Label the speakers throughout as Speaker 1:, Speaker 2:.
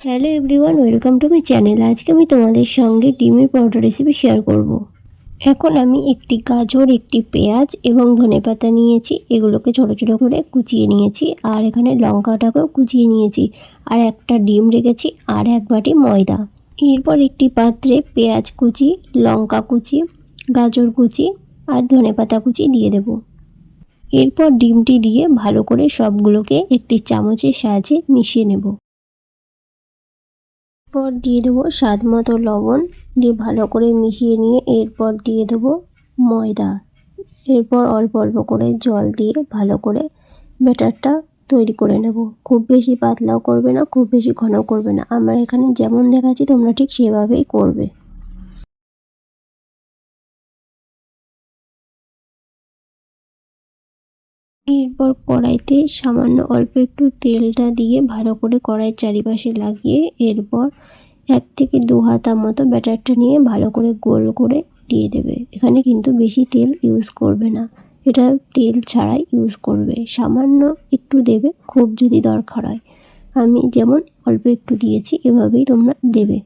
Speaker 1: Hello everyone, welcome to my channel. আজকে আমি তোমাদের সঙ্গে ডিমের পরোটা রেসিপি শেয়ার করব। এখন আমি একটি গাজর, একটি পেঁয়াজ এবং ধনেপাতা নিয়েছি। এগুলোকে ছোটো ছোটো করে কুচিয়ে নিয়েছি আর এখানে লঙ্কাটাকেও কুচিয়ে নিয়েছি আর একটা ডিম রেখেছি আর এক বাটি ময়দা। এরপর একটি পাত্রে পেঁয়াজ কুচি, লঙ্কা কুচি, গাজর কুচি আর ধনেপাতা কুচি দিয়ে দেব। এরপর ডিমটি দিয়ে ভালো করে সবগুলোকে একটি চামচের সাহায্যে মিশিয়ে নেব। এরপর দিয়ে দেবো স্বাদ মতো লবণ দিয়ে ভালো করে মিশিয়ে নিয়ে এরপর দিয়ে দেবো ময়দা। এরপর অল্প অল্প করে জল দিয়ে ভালো করে ব্যাটারটা তৈরি করে নেব। খুব বেশি পাতলাও করবে না, খুব বেশি ঘন করবে না। আমরা এখানে যেমন দেখাচ্ছি, তোমরা ঠিক সেভাবেই করবে। এরপর কড়াইতে সামান্য অল্প একটু তেলটা দিয়ে ভালো করে কড়াইয়ের চারিপাশে লাগিয়ে এরপর এক থেকে দু হাতা মতো ব্যাটারটা নিয়ে ভালো করে গোল করে দিয়ে দেবে। এখানে কিন্তু বেশি তেল ইউজ করবে না। এটা তেল ছাড়াই ইউজ করবে। সামান্য একটু দেবে, খুব যদি দরকার হয়। আমি যেমন অল্প একটু দিয়েছি, এভাবেই তোমরা দেবে।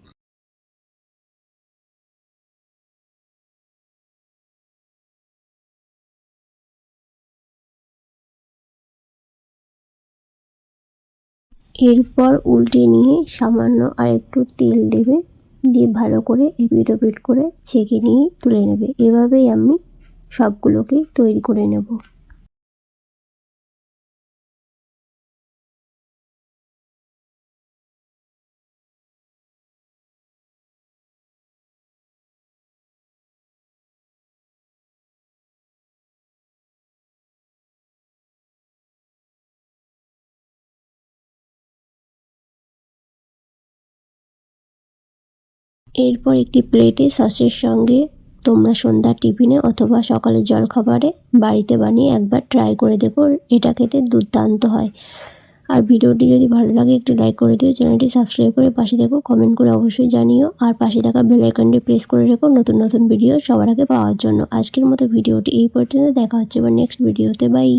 Speaker 1: এরপর উল্টে নিয়ে সামান্য আর একটু তেল দেবে, দিয়ে ভালো করে এপিট ওপিট করে ছেঁকে নিয়ে তুলে নেবে। এভাবেই আমি সবগুলোকে তৈরি করে নেব। এরপর একটি প্লেটে সসের সঙ্গে তোমরা সন্ধ্যার টিফিনে অথবা সকালের জলখাবারে বাড়িতে বানিয়ে একবার ট্রাই করে দেখো, এটা খেতে দুর্দান্ত হয়। আর ভিডিওটি যদি ভালো লাগে, একটু লাইক করে দিও, চ্যানেলটি সাবস্ক্রাইব করে পাশে দেখো কমেন্ট করে অবশ্যই জানিও। আর পাশে থাকা বেল আইকনটি প্রেস করে রেখো নতুন নতুন ভিডিও সবার আগে পাওয়ার জন্য। আজকের মতো ভিডিওটি এই পর্যন্ত, দেখা হচ্ছে এবার নেক্সট ভিডিওতে বাই